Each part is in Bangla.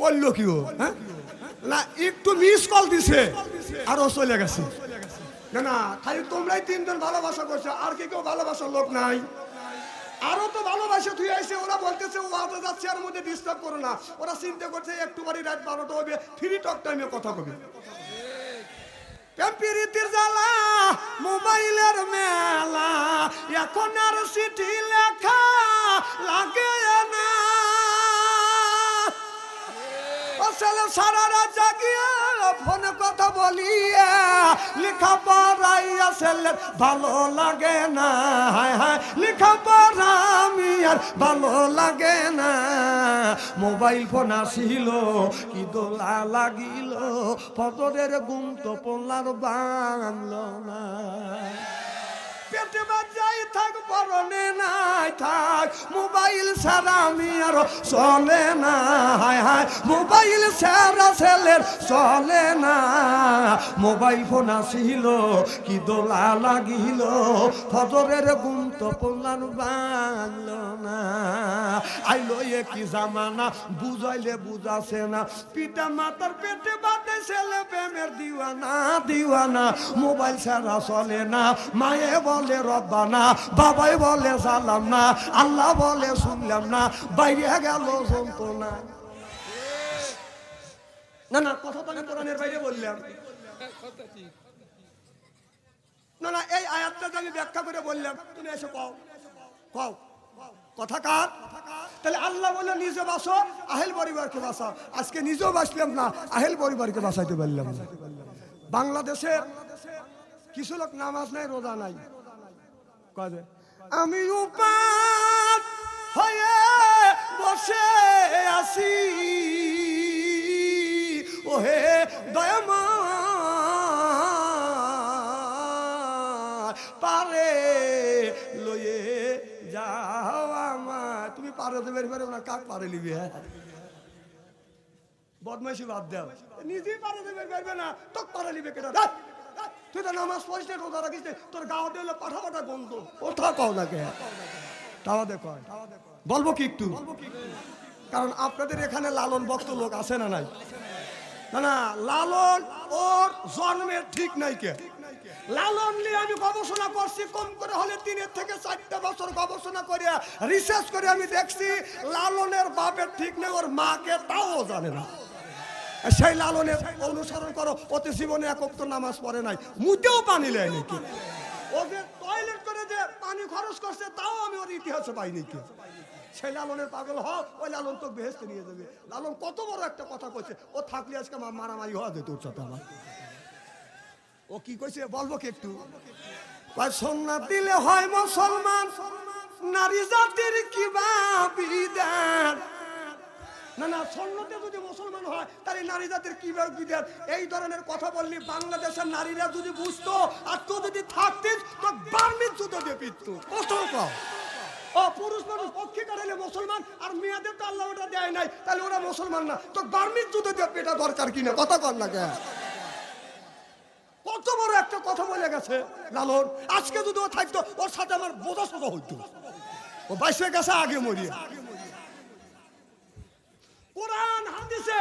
করল কি ও হ্যাঁ? না, একটু মিস কল দিছে, আর চলে গেছে। না না, খালি তোমরাই তিনজন ভালোবাসা করছ, আর কি কেউ ভালোবাসার লোক নাই। আরও তো ভালোবাসা তুই ওরা বলতেছে, ও যাচ্ছে, আর মধ্যে ডিস্টার্ব করো না। ওরা চিন্তা করছে, একটু বাড়ি রাত বারোটা হবে ফ্রি টক টাইমে কথা কবে প্রীতির জ্বালা, মোবাইলের মেলা, এখন আর চিঠি লেখা লাগে না। আসলে সারা জাগিয়ে, ফোনে কথা বলিয়া লেখা পড়াই আসলে। ভালো লাগে না, হায় হায় লেখা পড়া আমি আর ভালো লাগে না। মোবাইল ফোন আসিল, কি দোলা লাগিল ফতরের গুম তো পড়লার বাংল না। পেটে বাজাই থাক, পরনে নাই থাক মোবাইল ছাড়া আমি আর চলে না। হায় হায়, মোবাইল ছাড়া ছেলের চলে না। মোবাইল ফোন আসিল, কি দোলা লাগিল, ফজরের গুম তো পড়লার বাংল না। আইলো এ কি জামানা, বুঝাইলে বুঝাছে না। পিতা মাতার পেটে বাদে ছেলে প্রেমের দিওয়ানা দিওয়ানা। মোবাইল ছাড়া চলে না, মায়ে বলে রব্বানা, বাবাই বলে সালাম না। আল্লাহ বলে শুনলাম না বাইরে গেল যন্ত্রণা। না না কথা তো আমি কোরআনের বাইরে বললাম। না না এই আয়াতটা আমি ব্যাখ্যা করে বললাম তুমি এসে কও। কও। কথা কার? তাহলে আল্লাহ বলে নিজে বাসো আহেল পরিবারকে বাঁচাও আজকে নিজেও বাঁচলাম না আহেল পরিবারকে বাঁচাইতে পারলাম না। বাংলাদেশের কিছু লোক নামাজ নাই রোজা নাই। যে, আমি উপাস হয়ে বসে আছি। ওহে দয়ামা পারে লয়ে যাও আমার তুমি পারে তো বের বেরো না, কাক পারে লিবি হ্যাঁ? বদমাইশি বাদ দাও। নিজেই পারে তো বের বেরবে না তো পারে লিবে কেটা তুই তো নামাজ পড়িস না, রোজা রাখিস তোর গাওয়াতে হলো পাঠা পাঠা গন্ধ ওঠা কও না কে? তাওয়া দেখো বলব কি একটু? কারণ আপনাদের এখানে লালন ভক্ত লোক আছে না নাই? না না, লালন ওর জন্মের ঠিক নাই কে? লালন নিয়ে আমি গবেষণা করছি, কম করে হলে তিনের থেকে চারটা বছর গবেষণা করে রিসার্চ করে আমি দেখছি, লালনের বাপের ঠিক নেই, ওর মাকে তাও জানে না। সেই লালনের অনুসরণ করো, অতি জীবনে একক তো নামাজ পড়ে নাই মুতেও পানি নেয় নাকি ও যে টয়লেট করে যে পানি খরচ করছে, তাও আমি ওর ইতিহাসে পাইনি কি? সেই লালনের পাগল হ ওই লালন তো বেহেস্তে নিয়ে যাবে। লালন কত বড় একটা কথা কইছে, ও থাকলে আজকে মা- মারামারি হওয়া যেত ওর সাথে আমার। ও কি কইছে, বলব কি একটু? সোনার দিলে হয় মুসলমান, নারী জাতির কি বা বিধান? না না মুসলমান হয়, তাহলে নারী জাতির কি বা বিধান এই ধরনের কথা বললি বাংলাদেশের নারীরা যদি বুঝতো, আর তুই যদি থাকতিস তো বার্মির যুদ্ধ দিয়ে পিততো কত ও, পুরুষ মানুষ পক্ষে কাটালে মুসলমান, আর মেয়েদের তো আল্লাহ ওটা দেয় নাই, তাহলে ওরা মুসলমান না। তো বার্মির যুদ্ধ দিয়ে পেটা দরকার কিনা কথা কর না কে কত বড় একটা কথা বলে গেছে, লালন। আজকে যদি ও থাকতো, ওর সাথে আমার বোঝা সোজা হইতো। ও বাইশে গেছে, আগে মরিয়ে। কোরআন, হাদিসে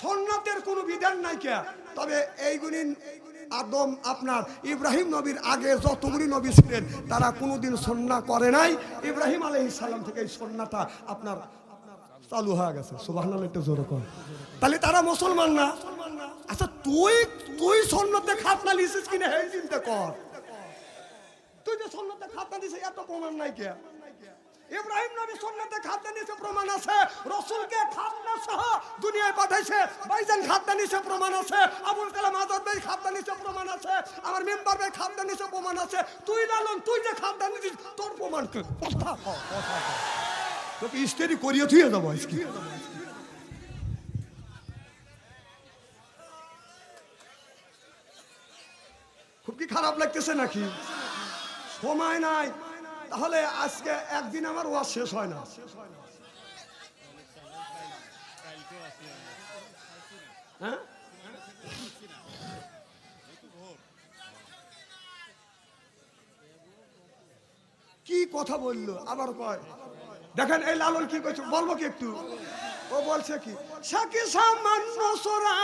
সন্ন্যতের কোনো বিধান নাই কে তবে এইগুলি আদম আপনার ইব্রাহিম নবীর আগে যতগুলি নবী ছিলেন, তারা কোনোদিন সন্না করে নাই। ইব্রাহিম আলাইহিস সালাম থেকে এই সন্নাটা আপনার চালু হয়ে গেছে। সুবাহ একটু জোরে কর তাহলে তারা মুসলমান না? আচ্ছা তুই তুই সন্ন্যতে খাতনা লিছিস কিনা হে চিন্তা কর। তুই যে সন্ন্যতে খাতনা দিছিস, এত প্রমাণ নাই কে ইব্রাহিম নবী সন্ন্যতে খাতনা নিছে প্রমাণ আছে, রসুলকে খাতনা সহ দুনিয়ায় পাঠাইছে, বাইজান খাতনা নিছে প্রমাণ আছে, আবুল কালাম আজাদ ভাই খাতনা নিছে প্রমাণ আছে, আমার মেম্বার ভাই খাতনা নিছে প্রমাণ আছে, তুই লালন তুই যে খাতনা নিছিস তোর প্রমাণ কথা। তোকে ইস্তেরি করিয়ে থুয়ে যাব আজকে। খুব কি খারাপ লাগতেছে নাকি? সময় নাই। তাহলে আজকে একদিন আমার ওয়াজ শেষ হয় না। হ্যাঁ? কি কথা বলল? আবার কয়। দেখেন এই লালন কি কইছে? বলব কি একটু? ও বলছে কি? সাকি সামান্য সোরা।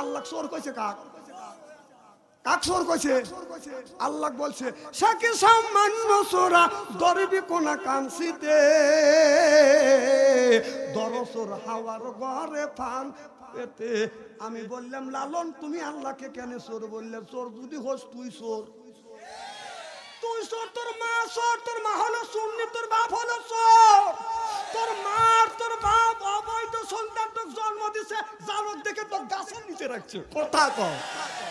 আল্লাহ সোর কইছে কাক? কাক সোর কইছে, আল্লাহ বলছে সাকি সামান্য সোরা, দরবি কোনা কানসিতে দরসর হাওয়ার ঘরে ফান পেতে। আমি বললাম, লালন, তুমি আল্লাহকে কেন সোর বললে? সোর যদি হোস, তুই সোর। তুই সোর, তোর মা সোর, তোর মা হলো সুন্নি, তোর বাপ হলো সোর। তোর মার, তোর বাপ অবৈধ সন্তান তোর জন্ম দিছে জালত দেখে তোর গাছের নিচে রাখছে। কথা কর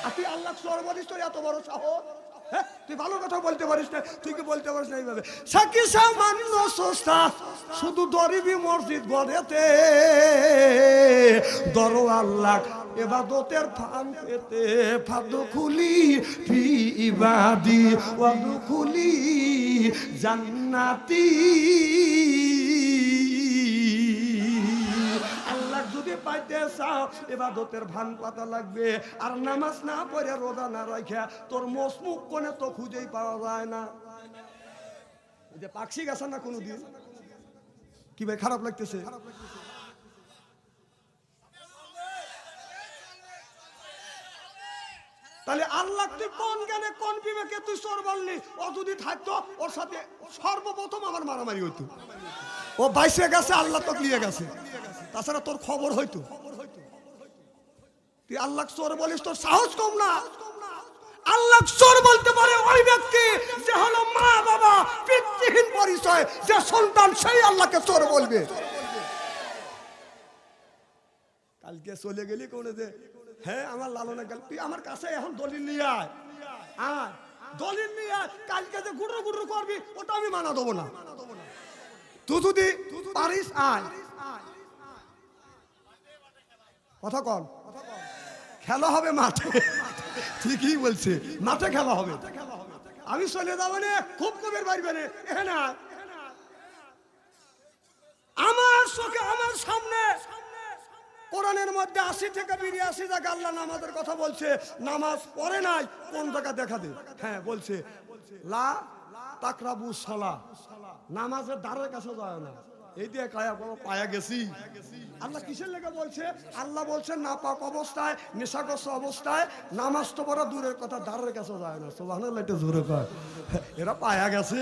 আর তুই আল্লাহ সোর বলিস তোর এত বড় সাহস। হ্যাঁ তুই ভালো কথা বলতে পারিস না তুই কি বলতে পারিস না এইভাবে। সাকি সামান্য সস্তা শুধু দরিবি মসজিদ গড়েতে। দরো আল্লাহ এবাদতের ফান পেতে। ফাদু খুলি ফি ইবাদি, ওয়াদু খুলি জান্নাতি। পাইতে চাও ভান পাতা লাগবে। আর নামাজ না পড়ে না তোর মসমুখ কোনে তো খুঁজেই পাওয়া যায় না। যে পাকসি গেছে না কি ভাই, খারাপ লাগতেছে? তাহলে আল্লাহ তুই কোন জ্ঞানে, কোন বিবেকে তুই চোর বললি ও যদি থাকতো, ওর সাথে সর্বপ্রথম আমার মারামারি হইতো। ও বাইসে গেছে, আল্লাহ তো নিয়ে গেছে। তাছাড়া তোর খবর হইতো তুই আল্লাহ চোর বলিস, তোর সাহস কম না। আল্লাহ চোর বলতে পারে ওই ব্যক্তি যে হলো মা বাবা, পিতৃহীন পরিচয়, যে সন্তান সেই আল্লাহকে চোর বলবে। কালকে চলে গেলি কোনে যে? হ্যাঁ আমার লালনে গেল। তুই আমার কাছে এখন দলিল নিয়ে আয়। দলিল নিয়ে আয়। কালকে যে গুড়ো গুড়ো করবি, ওটা আমি মানা দেবো না। তুই যদি পারিস, আয়। কথা কন। খেলা হবে মাঠে। ঠিকই বলছে। মাঠে খেলা হবে। আমি চলে যাব না, খুব না। এখানে আমার চোখে, আমার সামনে কোরআনের মধ্যে আশি থেকে বিরিয়াশি জায়গা আল্লাহ নামাজের কথা বলছে। নামাজ পড়ে নাই, কোন জায়গা দেখা দে। হ্যাঁ বলছে। লা তাকরাবু সালা নামাজের দ্বারের কাছে যায় না। এই দিয়ে কায়া কোনো পায়া গেছি। আল্লাহ কিসের লেগে বলছে? আল্লাহ বলছে না পাক অবস্থায়, নেশাগ্রস্ত অবস্থায়, নামাজ তো বড় দূরের কথা, দ্বারের কাছে যায় না। সোভান এটা জোরে কয়। এরা পায়া গেছে।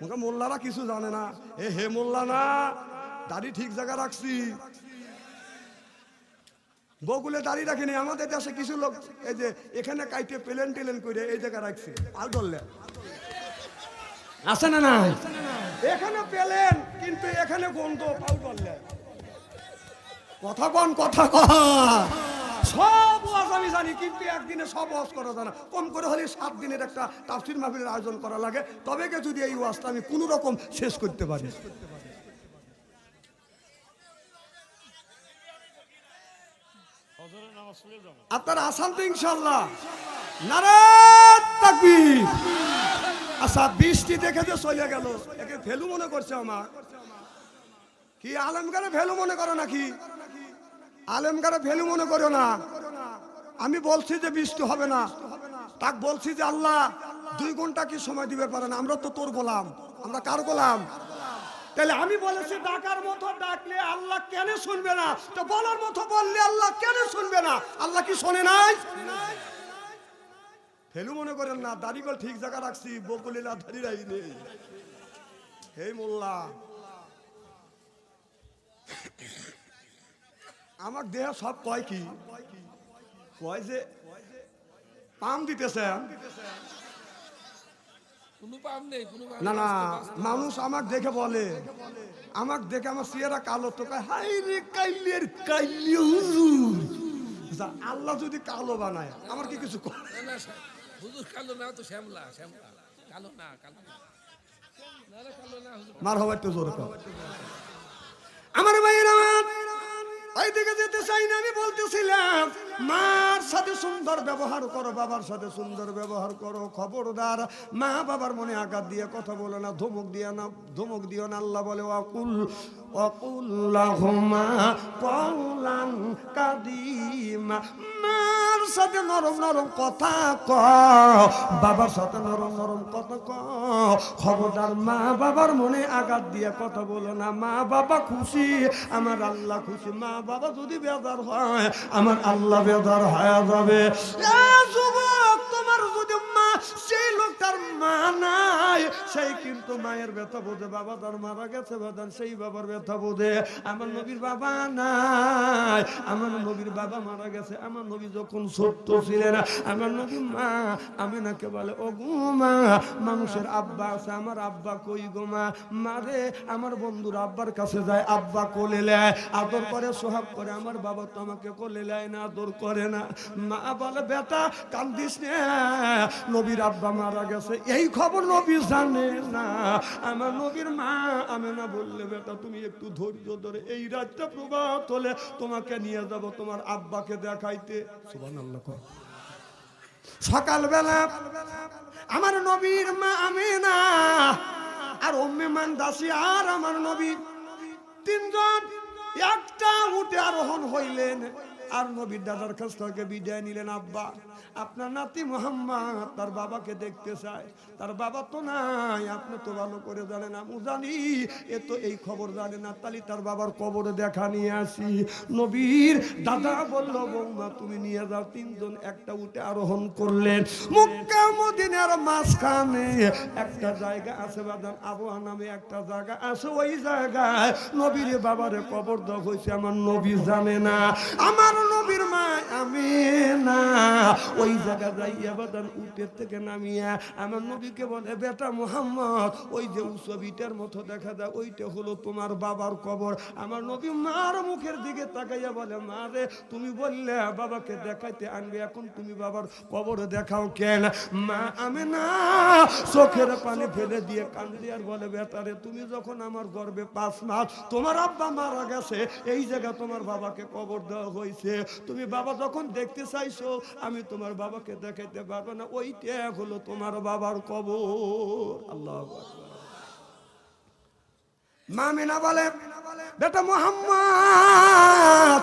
মুখে মোল্লারা কিছু জানে না। এ হে মোল্লা না, দাড়ি ঠিক জায়গা রাখছি। বকুলে দাঁড়িয়ে রাখিনি, আমাদের দেশে কিছু লোক এই যে এখানে কাইটে প্লেন টেলেন করে এই জায়গা রাখছে। আর ধরলে। আছে না না এখানে পেলেন, কিন্তু এখানে গন্ধ, পাল করলে কথা কন, কথা সব ওয়াজ আমি জানি, কিন্তু একদিনে সব ওয়াজ করা যায় না। কম করে হলে সাত দিনের একটা তাফসির মাহফিলের আয়োজন করা লাগে। তবে কে যদি এই ওয়াজটা আমি কোনো রকম শেষ করতে পারি। আপনারা আসান তো ইনশাল্লাহ তাকবীর। আচ্ছা বৃষ্টি দেখে যে চলে গেল, একে ভ্যালু মনে করছে আমার। কি আলমগারে ভ্যালু মনে করো নাকি? আলমগারে ভ্যালু মনে করো না। আমি বলছি যে বৃষ্টি হবে না। তাক বলছি যে আল্লাহ, দুই ঘণ্টা কি সময় দিবে পারে না? আমরা তো তোর গোলাম। আমরা কার গোলাম? তাহলে আমি বলেছি, ডাকার মতো ডাকলে আল্লাহ কেন শুনবে না? তো বলার মতো বললে আল্লাহ কেন শুনবে না? আল্লাহ কি শোনে নাই? ফেলু মনে করেন না দাড়িগুলো ঠিক জায়গা রাখছি বকুলিলা দাড়ি রাখি নেই হে মোল্লা। আমার দেহ সব কয় কি? কয় যে পাম পাম না না মানুষ আমাকে দেখে বলে আমাকে দেখে আমার চেহারা কালো তো হাই রে কাইলের কাইলে হুজুর আল্লাহ যদি কালো বানায় আমার কি কিছু করে না হুজুর কালো না তো শ্যামলা শ্যামলা। কালো না কালো না। আমার ভাইয়ের আমার দিকে যেতে চাই না, আমি বলতেছিলাম, মার সাথে সুন্দর ব্যবহার করো, বাবার সাথে সুন্দর ব্যবহার করো, খবরদার। মা বাবার মনে আঘাত দিয়ে কথা বলো না, ধমক দিয়ে না, ধমক দিও না, আল্লাহ বলে অকুল অকুল্লাহুমা কৌলান কাদিমা। মার সাথে নরম নরম কথা ক বাবার সাথে নরম নরম কথা ক খবরদার মা বাবার মনে আঘাত দিয়ে কথা বলো না। মা বাবা খুশি, আমার আল্লাহ খুশি। মা বাবা যদি বেদার হয়, আমার আল্লাহ বেদার হয়ে যাবে। যুবক সেই লোকটার মা নাই। সেই কিন্তু মায়ের ব্যথা বোঝে, বাবা তার মারা গেছে বেদান, সেই বাবার ব্যথা বোঝে। আমার নবীর বাবা নাই, আমার নবীর বাবা মারা গেছে। আমার নবী যখন ছিলেন, আমার নবী মা, আমি নাকে বলে ও মা, মানুষের আব্বা আছে, আমার আব্বা কই গো মা? মারে আমার বন্ধুর আব্বার কাছে যায়, আব্বা কোলে নেয় আদর করে, সোহাগ করে, আমার বাবা তো আমাকে কোলে নেয় না, আদর করে না। মা বলে, বেটা, কান্দিস নে। নবীর আব্বা মারা গেছে, এই খবর নবী জানে না। আমার নবীর মা আমি না বললে, বেটা, তুমি একটু ধৈর্য ধরে এই রাতটা প্রভাত হলে তোমাকে নিয়ে যাব তোমার আব্বাকে দেখাইতে। সুবহানাল্লাহ কর। সকালবেলা আমার নবীর মা আমি না আর অম্মে মান দাসী আর আমার নবী তিনজন একটা উঠে আরোহণ হইলেন। আর নবীর দাদার কাছ থেকে বিদায় নিলেন আব্বা। আপনার নাতি মোহাম্মদ তার বাবাকে দেখতে চায়। তার বাবা তো নাই, আপনি তো ভালো করে জানেন আমি জানি। এ তো এই খবর জানে না তালি তার বাবার কবরে দেখা নিয়ে আসি। নবীর দাদা বলল, বৌমা, তুমি নিয়ে যাও, তিনজন একটা উঠে আরোহণ করলেন। মুক্কা মদিনার মাঝখানে একটা জায়গা আছে বাদান আবহাওয়া নামে একটা জায়গা আছে, ওই জায়গায় নবীর বাবারে কবর দেওয়া হয়েছে, আমার নবী জানে না। আমার বেটা তোমার বাবার কবর। আমার নবী মার মুখের দিকে তাকাইয়া বলে, মা রে, তুমি বললে বাবাকে দেখাইতে আনবে, এখন তুমি বাবার কবর দেখাও কেন? মা আমি না। চোখের পানি ফেলে দিয়ে কান্দি আর বলে বেটারে তুমি যখন আমার গর্বে পাঁচ মাস, তোমার আব্বা মারা গেছে, এই জায়গা তোমার বাবাকে কবর দেওয়া হয়েছে। তুমি বাবা যখন দেখতে চাইছো, আমি তোমার বাবাকে দেখাইতে পারব না। ওইটা হলো তোমার বাবার কবর। আল্লাহ মামিনা বলে, বেটা মোহাম্মদ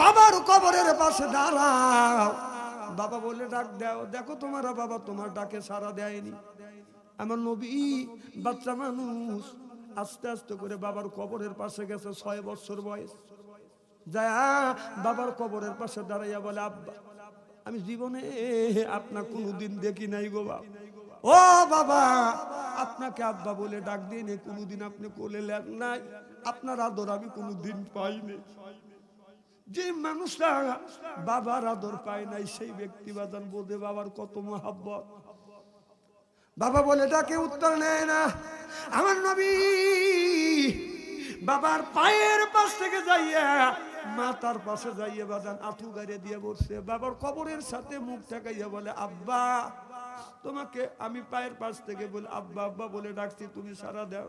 বাবার কবরের পাশে দাঁড়াও। বাবা বলে, ডাক দাও। দেখো তোমার বাবা তোমার ডাকে সারা দেয়নি। আমার নবী বাচ্চা মানুষ, আস্তে আস্তে করে বাবার কবরের পাশে গেছে, ছয় বছর বয়স। যায় বাবার কবরের পাশে দাঁড়াইয়া বলে, আব্বা, আমি জীবনে আপনার কোনোদিন দেখি নাই গো বাবা ও বাবা, আপনাকে আব্বা বলে ডাক দিয়ে নেই কোনোদিন আপনি কোলে লেন নাই। আপনার আদর আমি কোনোদিন পাইনি। যে মানুষরা বাবার আদর পায় নাই, সেই ব্যক্তি বাদান বোধে বাবার কত মহাব্বত। বাবা বলে, ডাকে উত্তর নেয় না। আমার নবী বাবার পায়ের পাশ থেকে যাইয়া মাতার পাশে যাইয়ে বাদান আঁঠু গাড়ি দিয়ে বসছে। বাবার কবরের সাথে মুখ ঠেকাইয়া বলে, আব্বা তোমাকে আমি পায়ের পাশ থেকে বলে, আব্বা আব্বা বলে ডাকছি, তুমি সারা দাও।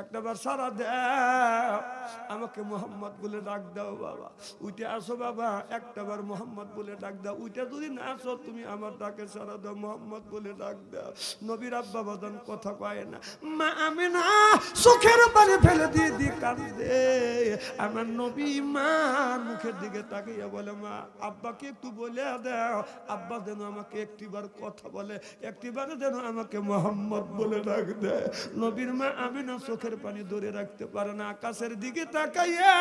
একটা বার সারা দাও। আমাকে মোহাম্মদ বলে ডাক দাও, বাবা। উঠে আসো, বাবা। একটাবার মোহাম্মদ বলে ডাক দাও। উঠে যদি না আসো, তুমি আমার ডাকে সারা দাও। মোহাম্মদ বলে ডাক দাও। নবীর আব্বা বাদান কথা কয় না, মা, আমি না, চোখের পানি ফেলে দিয়ে দি কান্দে আমার নবী মা মুখের দিকে তাকিয়ে বলে, মা, আব্বাকে একটু বলে দাও। আব্বা যেন আমাকে একটিবার কথা বলে একটিবারে যেন আমাকে মোহাম্মদ বলে ডাক দেয়। নবীর মা আমি না চোখের পানি ধরে রাখতে পারে না, আকাশের দিকে তাকাইয়া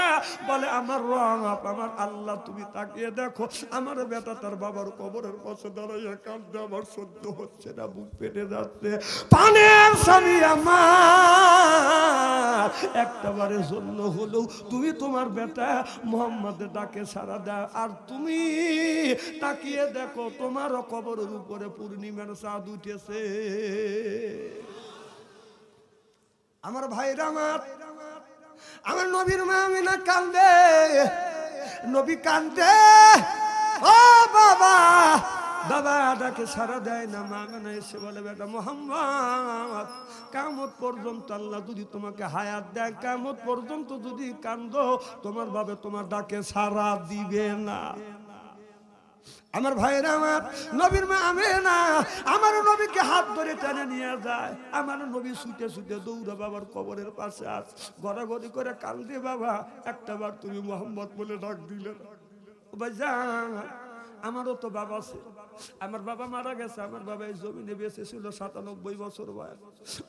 বলে, আমার রং আপ আমার আল্লাহ, তুমি তাকিয়ে দেখো, আমার বেটা তার বাবার কবরের পাশে দাঁড়াইয়া কাঁদতে, আমার সহ্য হচ্ছে না, বুক পেটে যাচ্ছে। পানের স্বামী আমার একটা বারের জন্য হলেও তুমি তোমার বেটা মোহাম্মদের ডাকে সারা দাও। আর তুমি তাকিয়ে দেখো তোমারও কবরের উপরে পূর্ণিমার চাঁদ উঠেছে। আমার ভাইরা আমার আমার নবীর মা আমিনা কান্দে, নবী কান্দে, ও বাবা! বাবা ডাকে সারা দেয় না, মা না এসে বলে, বেটা মোহাম্মদ, কামত পর্যন্ত আল্লাহ যদি তোমাকে হায়াত দেয়, কামত পর্যন্ত যদি কান্দ, তোমার বাবে তোমার ডাকে সারা দিবে না। আমার ভাইরা আমার, নবীর মা আমি না আমার নবীকে হাত ধরে টেনে নিয়ে যায়। আমার নবী ছুটে ছুটে দৌড়া বাবার কবরের পাশে আস গড়াগড়ি করে কাল দিয়ে বাবা, একটা বার তুমি মোহাম্মদ বলে ডাক দিলে। আমারও তো বাবা আছে। আমার বাবা মারা গেছে, আমার বাবা এই জমিনে বেঁচে ছিল সাতানব্বই বছর বয়স।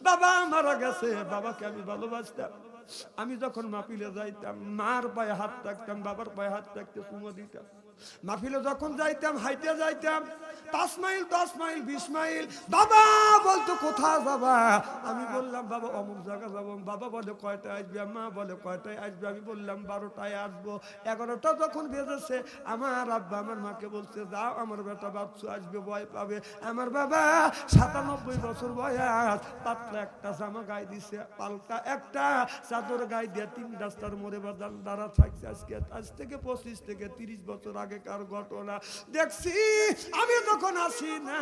বাবা মারা গেছে, বাবাকে আমি ভালোবাসতাম। আমি যখন মাপিলে যাইতাম, মার পায়ে হাত থাকতাম বাবার পায়ে হাত থাকতে চুমো দিতাম। মাফিলে যখন যাইতাম হাইতে যাইতাম পাঁচ মাইল, দশ মাইল, বিশ মাইল। বাবা, বলতো, কোথায় বাবা? আমি বললাম, বাবা, অমুক জায়গা যাব। বাবা বলে, কয়টায় আসবে? মা বলে, কয়টায় আসবে? আমি বললাম, বারোটায় আসব। এগারোটা যখন বেজেছে, আমার আব্বা আমার মাকে বলছে, যাও, আমার বেটা বাচ্চু আসবে, ভয় পাবে। আমার বাবা, সাতানব্বই বছর বয়স, পাতলা একটা জামা গায়ে দিছে, পাল্টা একটা চাদর গায়ে দিয়ে তিন রাস্তার মোড়ে বাদান দাঁড়া থাকছে। আজকে, আজ থেকে পঁচিশ থেকে তিরিশ বছর আগেকার ঘটনা। দেখছি, আমি যখন আসি না,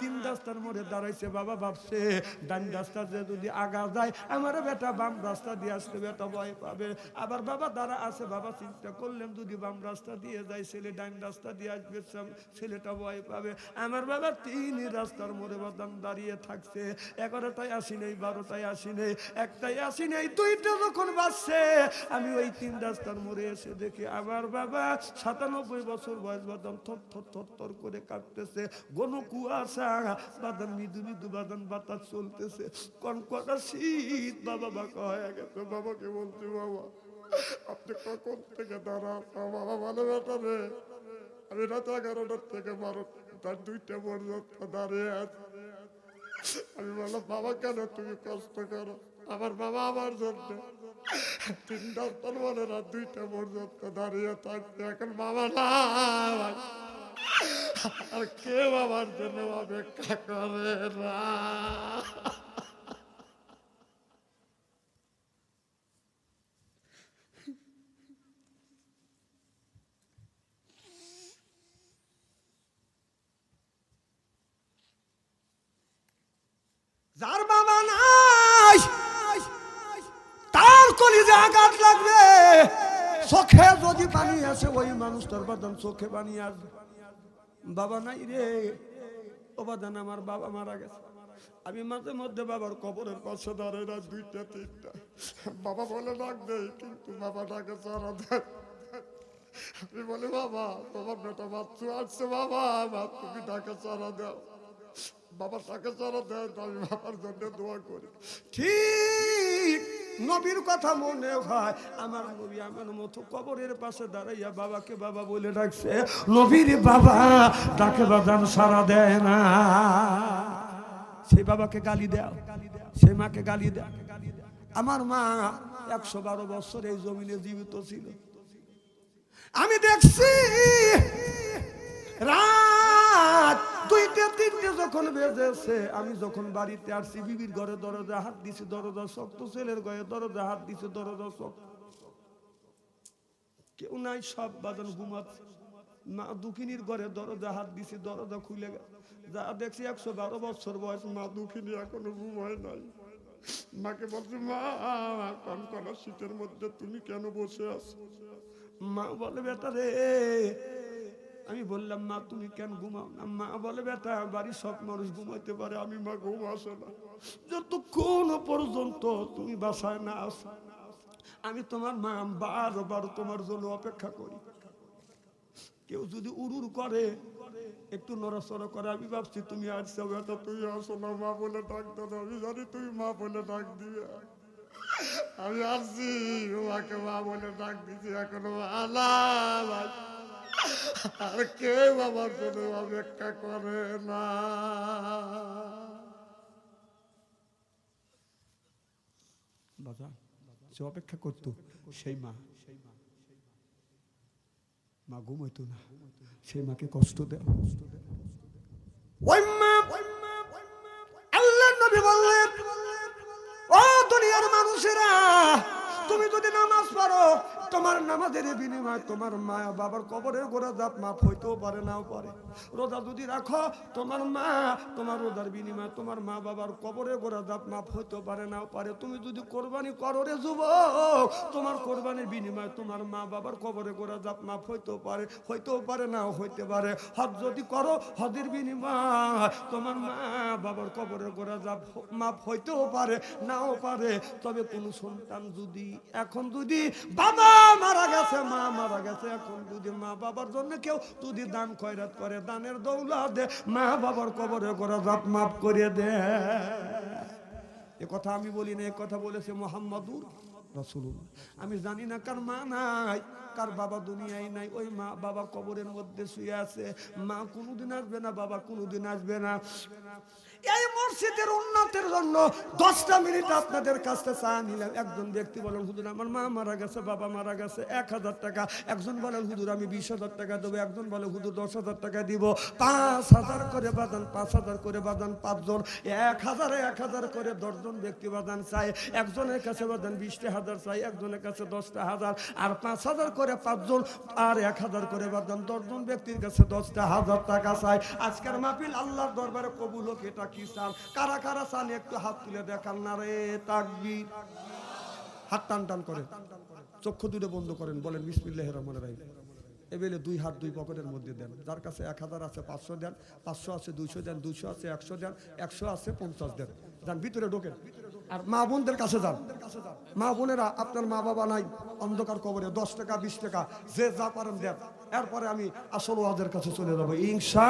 তিন রাস্তার মোড়ে দাঁড়াইছে বাবা ভাবছে, ডান রাস্তা দিয়ে যদি আগা যায়, আমার বেটা বাম রাস্তা দিয়ে আসলে বেটা ভয় পাবে। আবার বাবা দাঁড়া আছে, বাবা চিন্তা করলেন, যদি বাম রাস্তা দিয়ে যায়, ছেলে ডান রাস্তা দিয়ে আসবে ছেলেটা ভয় পাবে। আমার বাবা তিন রাস্তার মোড়ে বাদাম দাঁড়িয়ে থাকছে। এগারোটায় আসি নেই, বারোটায় আসি নেই একটাই আসি নেই, দুইটা যখন বাজছে, আমি ওই তিন রাস্তার মোড়ে এসে দেখি, আমার বাবা সাতানব্বই বছর বয়স বাদাম থর থর থর থর করে কাঁপতেছে গণ কুয়াশা বাদাম, মৃদু মৃদু বাদাম, বাতাস চলতেছে। কনকটা শীত, বাবা বাঁকা হয়ে গেছে বাবাকে বলছি, বাবা, আপনি কখন থেকে দাঁড়ান? বাবা ভালো বেটা রে আমি রাত এগারোটার থেকে বারো, তার দুইটা পর্যন্ত দাঁড়িয়ে আছি। আমি বললাম, বাবা, কেন তুমি কষ্ট করো? আমার বাবা আমার জন্য তিনটা তলবারে রাত দুইটা পর্যন্ত দাঁড়িয়ে থাকছে এখন বাবা না আর কে বাবার জন্য অপেক্ষা করে না। যার বাবা নাই, তার কলিজে আঘাত লাগবে। চোখে যদি পানি আসে, ওই মানুষটার বাদান চোখে পানি আসবে। বাবা নাই রে। ও বাদান আমার বাবা মারা গেছে। আমি মাঝে মধ্যে বাবার কবরের পাশে দাঁড়াই, রাত দুইটা, তিনটা। বাবা বলে, ডাক দেয় কিন্তু বাবা ডাকে, সারা দেয় আমি বলি, বাবা তোমার বেটা বাচ্চু আসছে, বাবা। মা তুমি ডাকে সারা দাও। বাবার টাকা চারা দেয় আমি বাবার জন্য দোয়া করি। ঠিক নবীর কথা মনে হয়। আমার নবী আমার মতো কবরের পাশে দাঁড়াইয়া বাবাকে বাবা বলে ডাকছে, নবীর বাবা ডাকে বাদান সারা দেয় না। সেই বাবাকে গালি দাও, সেই মাকে গালি দাও। আমার মা একশো বারো বছর এই জমিনে জীবিত ছিল। আমি দেখছি রাত দুইটা তিনটে যখন বেজেছে, আমি যখন বাড়িতে আসছি, বিবির ঘরে দরজা হাত দিছি, দরজা শক্ত, ছেলের ঘরে দরজা হাত দিছে, দরজা শক্ত। কেউ নাই, সব বাদন ঘুমাচ্ছে। মা দুখিনীর ঘরে দরজা হাত দিছি, দরজা খুলে যা দেখছি, একশো বারো বছর বয়স, মা দুখিনী এখনও ঘুমায় নাই। মাকে বলছি, মা কন কন শীতের মধ্যে তুমি কেন বসে আছো? মা বলে, বেটা রে আমি বললাম, মা, তুমি কেন ঘুমাও না? মা বলে বেটা বাড়ির সব মানুষ ঘুমাইতে পারে, আমি মা ঘুম আসে না। যতক্ষণ পর্যন্ত তুমি বাসায় না আসো, আমি তোমার মা বারো বারো তোমার জন্য অপেক্ষা করি। কেউ যদি উড়ুর করে, একটু নড়াচড়া করে, আমি ভাবছি, তুমি আসছো বেটা তুই আসো না, মা বলে ডাক দাও আমি জানি তুমি মা বলে ডাক দিবে। আমি আসছি মাকে মা বলে ডাক দিছি, এখনও আলাম আর কেউ আমার জন্য অপেক্ষা করে না? বাবা অপেক্ষা করতো সেই মা। মা ঘুমাইতো না। সেই মাকে কষ্ট দেয়। ওই মা আল্লাহ নবী বললেন ও দুনিয়ার মানুষেরা তুমি যদি নামাজ পড়ো তোমার নামাজের বিনিময় তোমার মা বাবার কবরের গোড়া জাপ মাফ হইতেও পারে, নাও পারে। রোজা যদি রাখো, তোমার মা, তোমার রোজার বিনিময় তোমার মা বাবার কবরের গোড়া জাপ মাফ হইতেও পারে, নাও পারে। তুমি যদি কোরবানি করো রে যুবক, তোমার কোরবানির বিনিময় তোমার মা বাবার কবরে গোড়া জাপ মাফ হইতেও পারে হইতেও পারে, নাও হইতে পারে। হজ যদি করো, হজের বিনিময় তোমার মা বাবার কবরে গোড়া জাপ মাফ হইতেও পারে, নাও পারে। তবে কোনো সন্তান যদি, এখন যদি বাবা মারা গেছে, মা মারা গেছে। এখন যদি মা বাবার জন্য কেউ যদি দান করে, দানের মা বাবার কবরে করে দে। এ কথা আমি বলি না, এ কথা বলেছে মোহাম্মদুর আমি জানি না কার মা নাই, কার বাবা দুনিয়ায় নাই, ওই মা বাবা কবরের মধ্যে শুয়ে আছে। মা কোনোদিন আসবে না, বাবা কোনোদিন আসবে না। এই মসজিদের উন্নতির জন্য দশটা মিনিট আপনাদের কাছে চা নিলাম। একজন ব্যক্তি বলেন, হুজুর, আমার মা মারা গেছে, বাবা মারা গেছে, এক হাজার টাকা। একজন বলেন, হুজুর, আমি বিশ হাজার টাকা দেবো। একজন বলে, হুজুর, দশ হাজার টাকা দিব। পাঁচ হাজার করে বাদান পাঁচ হাজার করে বাদান পাঁচজন। এক হাজার এক হাজার করে দশজন ব্যক্তি বাদান চাই একজনের কাছে বাদান বিশটা হাজার চাই একজনের কাছে দশটা হাজার। আর পাঁচ হাজার করে পাঁচজন, আর এক হাজার করে বাদান দশজন ব্যক্তির কাছে দশটা হাজার টাকা চাই আজকের মাহফিল আল্লাহর দরবারে কবুল হোক, এটা চান কারা কারা চান একটু হাত তুলে দেখান না রে তাকবীর। হাত টান টান করে চক্ষু দুটো বন্ধ করেন, বলেন বিসমিল্লাহ রহমান রাহিম। এবেলে দুই হাত দুই পকেটের মধ্যে দেন। যার কাছে এক হাজার আছে পাঁচশো দেন, পাঁচশো আছে দুইশো দেন, দুইশো আছে একশো দেন, একশো আছে পঞ্চাশ দেন। যান, ভিতরে ঢোকেন। আর মা বোনদের কাছে যান। মা বোনেরা, আপনার মা বাবা নাই, অন্ধকার কবরে দশ টাকা, বিশ টাকা, যে যা পারেন দেন। এরপরে আমি আসল ওয়াজের কাছে চলে যাব ইনশা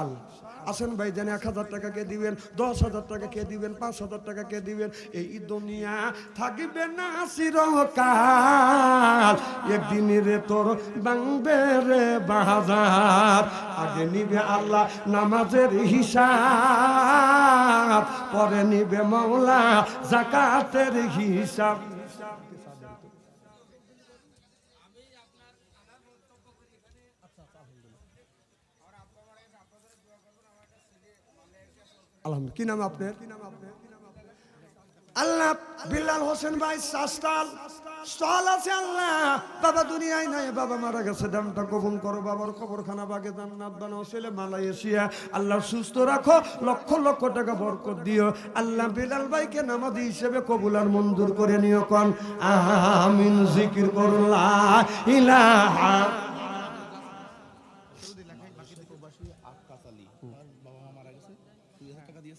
আল্লাহ আসেন ভাই যেন এক হাজার টাকা কে দিবেন, দশ হাজার টাকা কে দিবেন, পাঁচ হাজার টাকা কে দিবেন। এই দুনিয়া থাকবে না চিরকাল। একদিন রে তোর বাংবে রে বাজার। আগে নিবে আল্লাহ নামাজের হিসাব, পরে নিবে মৌলা জাকাতের হিসাব। আলহামদুলিল্লাহ। কি নাম আপনার? আল্লাহ, বিল্লাল হোসেন ভাই সাস্তাল স্টল আছে আল্লাহ, বাবা দুনিয়ায় নাই, বাবা মারা গেছে। দামটা গোপন করো, বাবার কবরখানা বাগে জান্নাত বানাও, ছেলে মালয়েশিয়া। আল্লাহ সুস্থ রাখো, লক্ষ লক্ষ টাকা বরকত দিও। আল্লাহ বিলাল ভাইকে নামাজি হিসেবে কবুল আর মঞ্জুর করে নিও কন। আমিন, জিকির করুল্লাহ ইলাহা নারে তাকবীর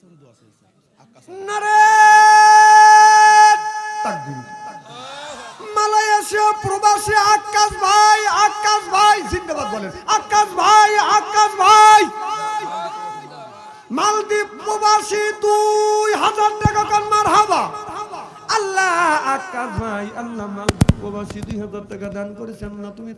মালয়েশিয়া প্রবাসী আকাশ ভাই আকাশ ভাই জিন্দাবাদ বলেন। আকাশ ভাই আকাশ ভাই। মালদ্বীপ প্রবাসী দুই হাজার টাকা কান মার হাবা আল্লাহ আকাশ ভাই আল্লাহ মালদ্বীপ প্রবাসী দুই হাজার টাকা দান করেছেন না তুমি?